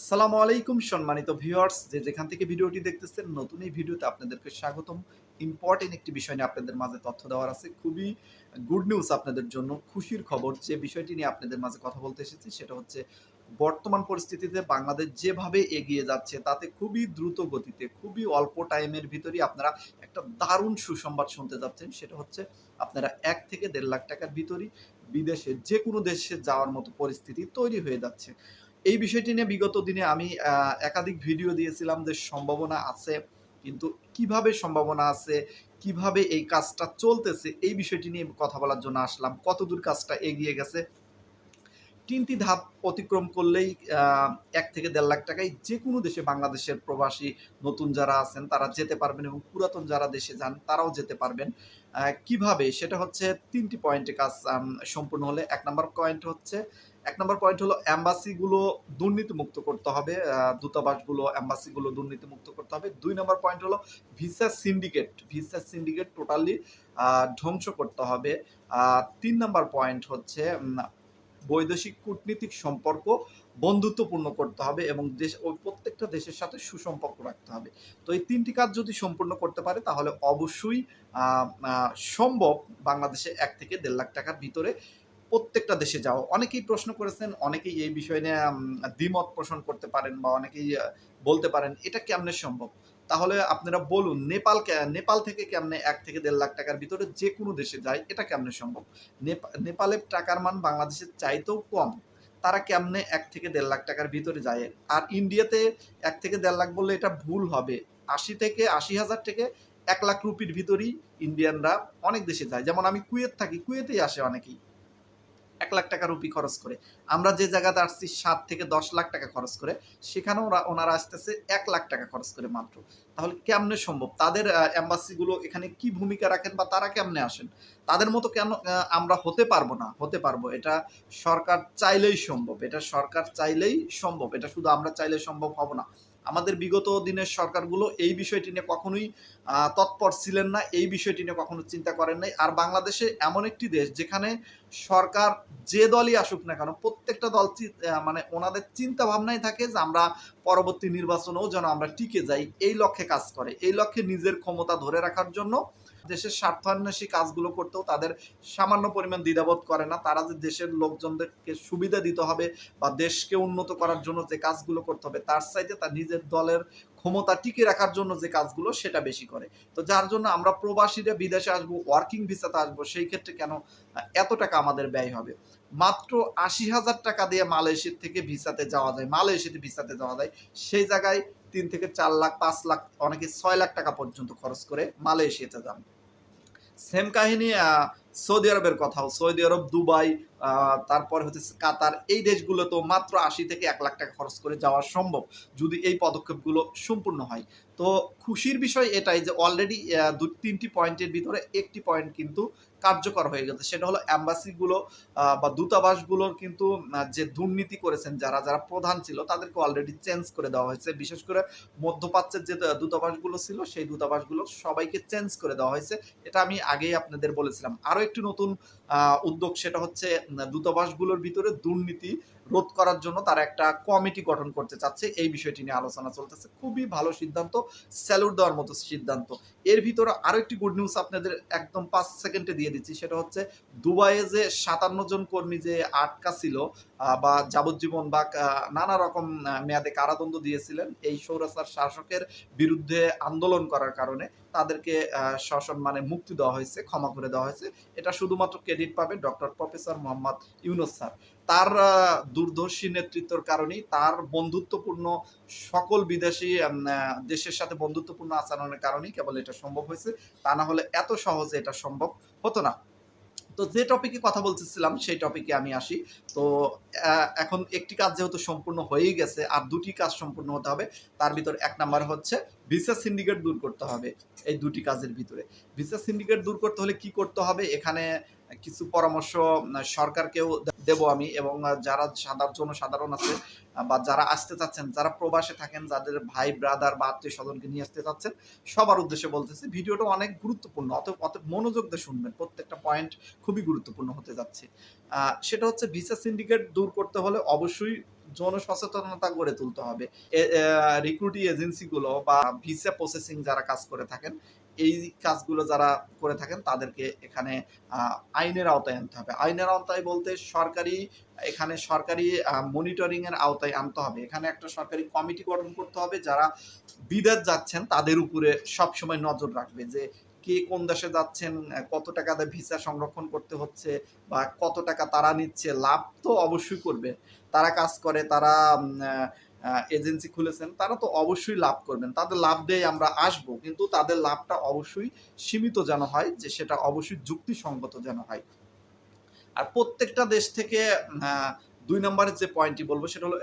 আসসালামু আলাইকুম সম্মানিত ভিউয়ার্স, যে যেখান থেকে ভিডিওটি দেখতেছেন, নতুন এই ভিডিওতে আপনাদেরকে স্বাগতম। ইম্পর্টেন্ট একটি বিষয় নিয়ে আপনাদের মাঝে তথ্য দেওয়ার আছে। খুবই গুড নিউজ আপনাদের জন্য, খুশির খবর যে বিষয়টি নিয়ে আপনাদের মাঝে কথা বলতে এসেছি, সেটা হচ্ছে বর্তমান পরিস্থিতিতে বাংলাদেশ যেভাবে এগিয়ে যাচ্ছে, তাতে খুবই দ্রুত গতিতে, খুবই অল্প টাইমের ভিতরেই আপনারা একটা দারুণ সুসংবাদ শুনতে যাচ্ছেন। সেটা হচ্ছে আপনারা এক থেকে দেড় লাখ টাকার ভিতরই বিদেশে যে কোনো দেশে যাওয়ার মতো পরিস্থিতি তৈরি হয়ে যাচ্ছে। এই বিষয়টি নিয়ে বিগত দিনে আমি একাধিক ভিডিও দিয়েছিলাম যে সম্ভাবনা আছে, কিন্তু কীভাবে সম্ভাবনা আছে, কীভাবে এই কাজটা চলতেছে, এই বিষয়টি নিয়ে কথা বলার জন্য আসলাম। কতদূর কাজটা এগিয়ে গেছে? তিনটি ধাপ অতিক্রম করলেই এক থেকে দেড় লাখ টাকায় যে কোনো দেশে বাংলাদেশের প্রবাসী নতুন যারা আছেন, তারা যেতে পারবেন এবং পুরাতন যারা দেশে যান, তারাও যেতে পারবেন। কীভাবে? সেটা হচ্ছে তিনটি পয়েন্টে কাজ সম্পূর্ণ হলে। এক নম্বর পয়েন্ট হচ্ছে এক নম্বর পয়েন্ট হলো অ্যাম্বাসিগুলো দুর্নীতিমুক্ত করতে হবে দূতাবাসগুলো অ্যাম্বাসিগুলো দুর্নীতিমুক্ত করতে হবে। দুই নম্বর পয়েন্ট হলো, visa syndicate visa syndicate totally ধ্বংস করতে হবে। তিন নম্বর পয়েন্ট হচ্ছে বৈদেশিক কূটনীতিক সম্পর্ক বন্ধুত্বপূর্ণ করতে হবে এবং দেশ, ওই প্রত্যেকটা দেশের সাথে সুসম্পর্ক রাখতে হবে। তো এই তিনটি কাজ যদি সম্পূর্ণ করতে পারে, তাহলে অবশ্যই সম্ভব বাংলাদেশে এক থেকে দেড় লাখ টাকার ভিতরে প্রত্যেকটা দেশে যাওয়া অনেকেই প্রশ্ন করেছেন, অনেকেই এই বিষয় নিয়ে দ্বিমত পোষণ করতে পারেন বা অনেকেই বলতে পারেন, এটা কেমনে সম্ভব? তাহলে আপনারা বলুন, নেপাল নেপাল থেকে কেমনে এক থেকে দেড় লাখ টাকার ভিতরে যে কোনো দেশে যায়, এটা কেমনে সম্ভব? নেপা- নেপালের টাকার মান বাংলাদেশের চাইতেও কম, তারা কেমনে এক থেকে দেড় লাখ টাকার ভিতরে যায়? আর ইন্ডিয়াতে এক থেকে দেড় লাখ বললে এটা ভুল হবে। আশি থেকে, আশি হাজার থেকে এক লাখ রুপির ভিতরেই ইন্ডিয়ানরা অনেক দেশে যায়। যেমন আমি কুয়েত থাকি, কুয়েতেই আসে অনেকেই। এক লাখ টাকা রুপি খরচ করে। আমরা যে জায়গাতে আসছি সাত থেকে দশ লাখ টাকা খরচ করে, সেখানেও ওরা, ওনারা আসতেছে এক লাখ টাকা খরচ করে মাত্র। তাহলে কেমনে সম্ভব? তাদের অ্যাম্বাসিগুলো এখানে কি ভূমিকা রাখেন বা তারা কেমনে আসেন? তাদের মতো কেন আমরা হতে পারব না? হতে পারব। এটা সরকার চাইলেই সম্ভব। এটা সরকার চাইলেই সম্ভব। এটা শুধু আমরা চাইলে সম্ভব হব না। আমাদের বিগত দিনের সরকারগুলো এই বিষয়টি নিয়ে কখনোই তৎপর ছিলেন না, এই বিষয়টি নিয়ে কখনো চিন্তা করেন নাই। আর বাংলাদেশে এমন একটি দেশ যেখানে সরকার যে দলই আসুক না কেন, প্রত্যেকটা দল মানে ওনাদের চিন্তা ভাবনাই থাকে যে আমরা পরবর্তী নির্বাচনেও যেন আমরা টিকে যাই। এই লক্ষ্যে কাজ করে। এই লক্ষ্যে নিজের ক্ষমতা ধরে রাখার জন্য দেশের স্বার্থান্বেষী কাজগুলো করতেও তাদের সামান্য পরিমাণ দ্বিধাবোধ করে না। তারা যে দেশের লোকজনদেরকে সুবিধা দিতে হবে বা দেশকে উন্নত করার জন্য যে কাজগুলো করতে হবে, তার চাইতে তার নিজের দলের ক্ষমতা টিকে রাখার জন্য যে কাজগুলো, সেটা বেশি করে। তো যার জন্য আমরা প্রবাসীরা বিদেশে আসব ওয়ার্কিং ভিসাতে আসব, সেই ক্ষেত্রে কেন এত টাকা আমাদের ব্যয় হবে? মাত্র আশি হাজার টাকা দিয়ে মালয়েশিয়ার থেকে ভিসাতে যাওয়া যায়, মালয়েশিয়াতে ভিসাতে যাওয়া যায়। সেই জায়গায় তিন থেকে চার লাখ, পাঁচ লাখ, অনেকে ছয় লাখ টাকা পর্যন্ত খরচ করে মালয়েশিয়াতে যান। সেম কাহিনী আহ, সৌদি আরবের কথাও সৌদি আরব, দুবাই তারপর হচ্ছে কাতার, এই দেশগুলো তো মাত্র আশি থেকে এক লাখ টাকা খরচ করে যাওয়া সম্ভব, যদি এই পদক্ষেপগুলো সম্পূর্ণ হয়। তো খুশির বিষয় এটাই যে অলরেডি দু, তিনটি পয়েন্টের ভিতরে একটি পয়েন্ট কিন্তু কার্যকর হয়ে গেছে। সেটা হলো অ্যাম্বাসিগুলো বা দূতাবাসগুলোর কিন্তু যে দুর্নীতি করেছেন যারা যারা প্রধান ছিল তাদেরকে অলরেডি চেঞ্জ করে দেওয়া হয়েছে। বিশেষ করে মধ্যপ্রাচ্যের যে দূতাবাসগুলো ছিল, সেই দূতাবাসগুলো সবাইকে চেঞ্জ করে দেওয়া হয়েছে। এটা আমি আগেই আপনাদের বলেছিলাম। আরও একটি নতুন উদ্যোগ সেটা হচ্ছে দূতাবাসগুলোর ভিতরে দুর্নীতি রোধ করার জন্য তারা একটা কমিটি গঠন করতে চাচ্ছে। এই বিষয়টি নিয়ে আলোচনা চলতেছে। খুবই ভালো সিদ্ধান্ত। স্যালুট দেওয়ার মতো সিদ্ধান্ত। এর ভিতরে আরও একটি গুড নিউজ আপনাদের একদম পাঁচ সেকেন্ডে দিয়ে দিচ্ছি। সেটা হচ্ছে দুবাইয়ে যে সাতান্ন জন কর্মী যে আটকা ছিল বা যাবজ্জীবন বা নানা রকম মেয়াদে কারাদণ্ড দিয়েছিলেন এই সৌরাচার শাসকের বিরুদ্ধে আন্দোলন করার কারণে তাদেরকে আহ, মানে মুক্তি দেওয়া হয়েছে ক্ষমা করে দেওয়া হয়েছে। এটা শুধুমাত্র ক্রেডিট পাবে doctor professor Mohammad Yunus sir তার দূরদর্শী নেতৃত্বের কারণেই তার বন্ধুত্বপূর্ণ সকল বিদেশি দেশের সাথে বন্ধুত্বপূর্ণ আচরণের কারণেই কেবল এটা সম্ভব হয়েছে। তা না হলে এত সহজে এটা সম্ভব হতো না। তো যে টপিকে কথা বলতেছিলাম, সেই টপিকে আমি আসি। তো এখন একটি কাজ যেহেতু সম্পূর্ণ হয়েই গেছে, আর দুটি কাজ সম্পূর্ণ হতে হবে, তার ভিতর এক নাম্বার হচ্ছে ভিসা সিন্ডিকেট দূর করতে হবে, এই দুটি কাজের ভিতরে। ভিসা সিন্ডিকেট দূর করতে হলে কি করতে হবে? এখানে কিছু পরামর্শ সরকারকেও দেব আমি এবং যারা সাধারণ জনসাধারণ আছে বা যারা আসতে চাচ্ছেন, যারা প্রবাসে থাকেন, যাদের ভাই ব্রাদার বা আত্মীয় স্বজনকে নিয়ে আসতে চাচ্ছেন, সবার উদ্দেশ্যে বলতেছি, ভিডিওটা অনেক গুরুত্বপূর্ণ অত অত মনোযোগ দিয়ে শুনবেন, প্রত্যেকটা পয়েন্ট খুবই গুরুত্বপূর্ণ হতে যাচ্ছে। সেটা হচ্ছে ভিসা সিন্ডিকেট দূর করতে হলে অবশ্যই জনসচেতনতা গড়ে তুলতে হবে। রিক্রুটিং এজেন্সিগুলো বা ভিসা প্রসেসিং যারা কাজ করে থাকেন এই কাজগুলো যারা করে থাকেন, তাদেরকে এখানে আইনের আওতায় আনতে হবে। আইনের আওতায় বলতে সরকারি, এখানে সরকারি মনিটরিং এর আওতায় আনতে হবে। এখানে একটা সরকারি কমিটি গঠন করতে হবে। যারা বিদেশ যাচ্ছেন, তাদের উপরে সবসময় নজর রাখবে যে কে কোন দেশে যাচ্ছেন, কত টাকা ভিসা সংরক্ষণ করতে হচ্ছে বা কত টাকা তারা নিচ্ছে। লাভ তো অবশ্যই করবে। তারা কাজ করে, তারা এজেন্সি খুলেছেন, তারা তো অবশ্যই লাভ করবেন। তাদের লাভ দিয়ে আমরা আসব, কিন্তু তাদের লাভটা অবশ্যই সীমিত যেন হয়, যে সেটা অবশ্যই যুক্তিসঙ্গত যেন হয়। আর প্রত্যেকটা দেশ থেকে দুই নম্বরের যে পয়েন্টটি বলব, সেটা হলো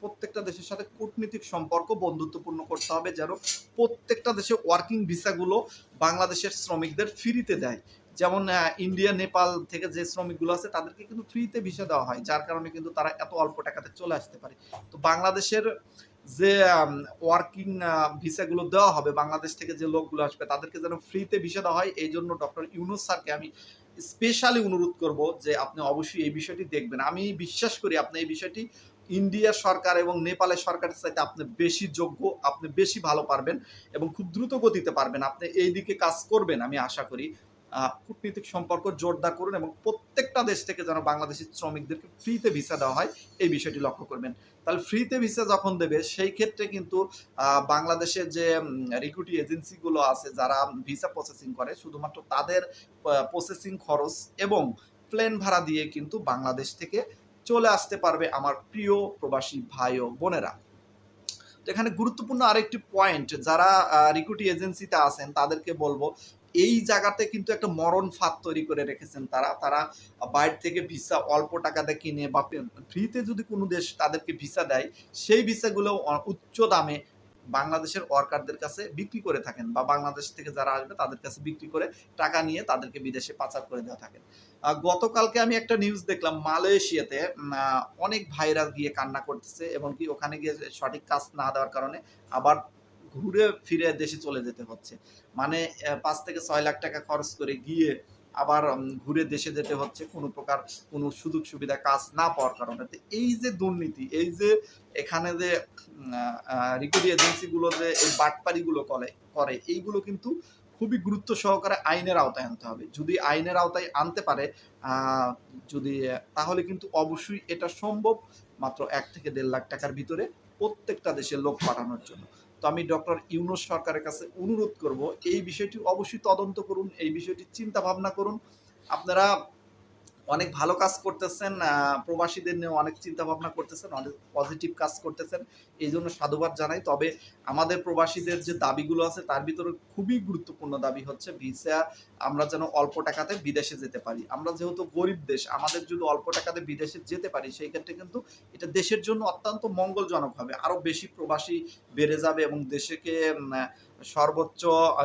প্রত্যেকটা দেশের সাথে কূটনীতিক সম্পর্ক বন্ধুত্বপূর্ণ করতে হবে, যেন প্রত্যেকটা দেশে ওয়ার্কিং ভিসাগুলো বাংলাদেশের শ্রমিকদের ফ্রিতে দেয়। যেমন ইন্ডিয়া নেপাল থেকে যে শ্রমিকগুলো আছে, তাদেরকে কিন্তু ফ্রিতে ভিসা দেওয়া হয়, যার কারণে কিন্তু তারা এত অল্প টাকাতে চলে আসতে পারে। তো বাংলাদেশের যে ওয়ার্কিং ভিসাগুলো দেওয়া হবে, বাংলাদেশ থেকে যে লোকগুলো আসবে, তাদেরকে যেন ফ্রিতে ভিসা দেওয়া হয়, এই জন্য ডক্টর ইউনুস স্যারকে আমি স্পেশালি অনুরোধ করব যে আপনি অবশ্যই এই বিষয়টি দেখবেন। আমি বিশ্বাস করি আপনি এই বিষয়টি ইন্ডিয়া সরকার এবং নেপালের সরকারের সাথে আপনি বেশি যোগ্য, আপনি বেশি ভালো পারবেন এবং খুব দ্রুত গতিতে পারবেন। আপনি এই দিকে কাজ করবেন, আমি আশা করি। কূটনীতিক সম্পর্ক জোরদার করুন এবং প্রত্যেকটা দেশ থেকে যেন বাংলাদেশি শ্রমিকদেরকে ফ্রিতে ভিসা দেওয়া হয়, এই বিষয়টি লক্ষ্য করবেন। তাহলে ফ্রিতে ভিসা যখন দেবে, সেই ক্ষেত্রে কিন্তু বাংলাদেশের যে রিক্রুটি এজেন্সিগুলো আছে যারা ভিসা প্রসেসিং করে, শুধুমাত্র তাদের প্রসেসিং খরচ এবং প্লেন ভাড়া দিয়ে কিন্তু বাংলাদেশ থেকে চলে আসতে পারবে আমার প্রিয় প্রবাসী ভাই ও বোনেরা। এখানে গুরুত্বপূর্ণ আরেকটি পয়েন্ট যারা রিক্রুটি এজেন্সিতে আছেন, তাদেরকে বলব এই জায়গাতে কিন্তু একটা মরণ ফাঁদ তৈরি করে রেখেছেন তারা। তারা বাইরে থেকে ভিসা অল্প টাকাতে কিনে বা ফ্রিতে যদি কোনো দেশ তাদেরকে ভিসা দেয়, সেই ভিসাগুলো উচ্চ দামে বাংলাদেশের ওয়ার্কারদের কাছে বিক্রি করে থাকেন বা বাংলাদেশ থেকে যারা আসবে তাদের কাছে বিক্রি করে টাকা নিয়ে তাদেরকে বিদেশে পাচার করে দেওয়া থাকেন। গতকালকে আমি একটা নিউজ দেখলাম মালয়েশিয়াতে অনেক ভাইরা গিয়ে কান্না করতেছে এবং কি ওখানে গিয়ে সঠিক কাজ না দেওয়ার কারণে আবার ঘুরে ফিরে দেশে চলে যেতে হচ্ছে। মানে পাঁচ থেকে ছয় লাখ টাকা খরচ করে গিয়ে আবার ঘুরে দেশে যেতে হচ্ছে কোনো প্রকার কোনো সুযোগ সুবিধা কাজ না পাওয়ার কারণে। তো এই যে দুর্নীতি, এই যে এখানে যে রিকোডি এজেন্সিগুলো যে এই বাটপারিগুলো করে করে, এইগুলো কিন্তু খুবই গুরুত্ব সহকারে আইনের আওতায় আনতে হবে। যদি আইনের আওতায় আনতে পারে যদি, তাহলে কিন্তু অবশ্যই এটা সম্ভব মাত্র এক থেকে দেড় লাখ টাকার ভিতরে প্রত্যেকটা দেশের লোক পাঠানোর জন্য। তো আমি ডক্টর ইউনুস সরকারের কাছে অনুরোধ করব, এই বিষয়টি অবশ্যই তদন্ত করুন, এই বিষয়টি চিন্তা ভাবনা করুন। আপনারা অনেক ভালো কাজ করতেছেন প্রবাসীদের নিয়ে অনেক চিন্তা ভাবনা করতেছেন, অনেক পজিটিভ কাজ করতেছেন। এই জন্য সাধুবাদ জানাই। তবে আমাদের প্রবাসীদের যে দাবিগুলো আছে, তার ভিতরে খুবই গুরুত্বপূর্ণ দাবি হচ্ছে ভিসা আমরা যেন অল্প টাকাতে বিদেশে যেতে পারি। আমরা যেহেতু গরিব দেশ, আমাদের যদি অল্প টাকাতে বিদেশে যেতে পারি, সেই ক্ষেত্রে কিন্তু এটা দেশের জন্য অত্যন্ত মঙ্গলজনক হবে। আরও বেশি প্রবাসী বেড়ে যাবে এবং দেশেকে সর্বোচ্চ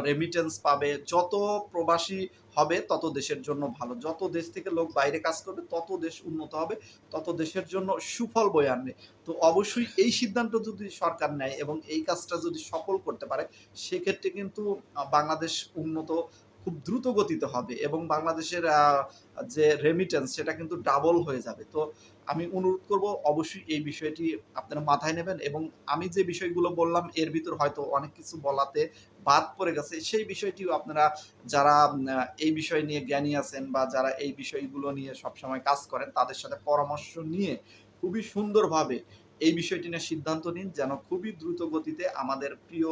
রেমিটেন্স পাবে। যত প্রবাসী হবে, তত দেশের জন্য ভালো। যত দেশ থেকে লোক বাইরে কাজ করবে, তত দেশ উন্নত হবে, তত দেশের জন্য সুফল বয়ে আনবে। তো অবশ্যই এই সিদ্ধান্ত যদি সরকার নেয় এবং এই কাজটা যদি সফল করতে পারে, সেক্ষেত্রে কিন্তু বাংলাদেশ উন্নত খুব দ্রুত গতিতে হবে এবং বাংলাদেশের যে রেমিটেন্স সেটা কিন্তু ডাবল হয়ে যাবে। তো আমি অনুরোধ করব অবশ্যই এই বিষয়টি আপনারা মাথায় নেবেন এবং আমি যে বিষয়গুলো বললাম এর ভিতর হয়তো অনেক কিছু বলাতে বাদ পড়ে গেছে। সেই বিষয়টিও আপনারা যারা এই বিষয় নিয়ে জ্ঞানী আছেন বা যারা এই বিষয়গুলো নিয়ে সবসময় কাজ করেন, তাদের সাথে পরামর্শ নিয়ে খুবই সুন্দরভাবে এই বিষয়টি নিয়ে সিদ্ধান্ত নিন যেন খুবই দ্রুত গতিতে আমাদের প্রিয়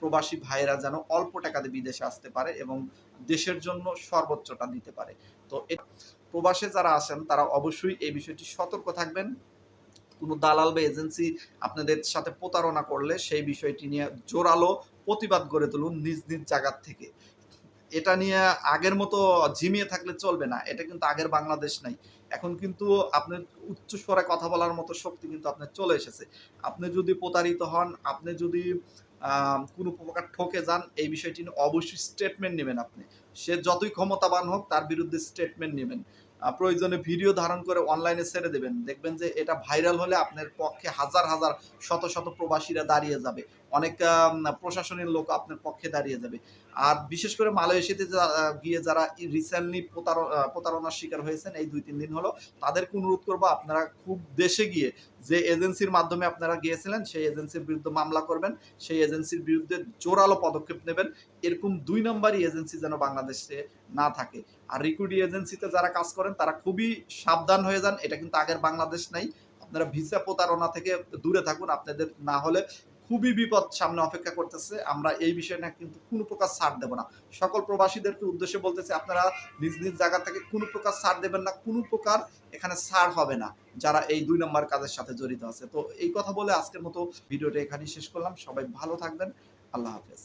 প্রবাসী ভাইয়েরা যেন অল্প টাকাতে বিদেশে আসতে পারে এবং দেশের জন্য সর্বোচ্চটা দিতে পারে। তো প্রবাসে যারা আসেন তারা অবশ্যই এই বিষয়টি সতর্ক থাকবেন। কোনো দালাল বা এজেন্সি আপনাদের সাথে প্রতারণা করলে সেই বিষয়টি নিয়ে জোরালো প্রতিবাদ গড়ে তুলুন নিজ নিজ জায়গার থেকে। এটা নিয়ে আগের মতো ঝিমিয়ে থাকলে চলবে না, এটা কিন্তু আগের বাংলাদেশ নাই। এখন কিন্তু আপনার উচ্চ স্বরে কথা বলার মতো শক্তি কিন্তু আপনার চলে এসেছে। আপনি যদি প্রতারিত হন, আপনি যদি কোনো প্রকার ঠকে যান, এই বিষয়টি অবশ্যই স্টেটমেন্ট নেবেন আপনি। সে যতই ক্ষমতাবান হোক, তার বিরুদ্ধে স্টেটমেন্ট নেবেন। প্রয়োজনে ভিডিও ধারণ করে অনলাইনে ছেড়ে দেবেন। দেখবেন যে এটা ভাইরাল হলে আপনার পক্ষে হাজার হাজার, শত শত প্রবাসীরা দাঁড়িয়ে যাবে। অনেক প্রশাসনের লোক আপনার পক্ষে দাঁড়িয়ে যাবে। আর বিশেষ করে মালয়েশিয়াতে গিয়ে যারা রিসেন্টলি প্রতারণার শিকার হয়েছেন, এই দুই তিন দিন হলো তাদেরকে অনুরোধ করব আপনারা খুব দেশে গিয়ে যে এজেন্সির মাধ্যমে আপনারা গিয়েছিলেন, সেই এজেন্সির বিরুদ্ধে মামলা করবেন, সেই এজেন্সির বিরুদ্ধে জোরালো পদক্ষেপ নেবেন। এরকম দুই নম্বরই এজেন্সি যেন বাংলাদেশে না থাকে। আর রিক্রুটি এজেন্সিতে যারা কাজ করেন, তারা খুবই সাবধান হয়ে যান, এটা কিন্তু আগের বাংলাদেশ নাই। আপনারা ভিসা প্রতারণা থেকে দূরে থাকুন, আপনাদের না হলে খুবই বিপদ সামনে অপেক্ষা করতেছে। আমরা এই বিষয়ে না কিন্তু কোনো প্রকার ছাড় দেব না। সকল প্রবাসীদেরকে উদ্দেশ্যে বলতেছে, আপনারা নিজ নিজ জায়গা থেকে কোনো প্রকার ছাড় দেবেন না, কোনো প্রকার এখানে ছাড় হবে না, যারা এই দুই নম্বর কাজের সাথে জড়িত আছে। তো এই কথা বলে আজকের মতো ভিডিওটা এখানেই শেষ করলাম। সবাই ভালো থাকবেন। আল্লাহ হাফেজ।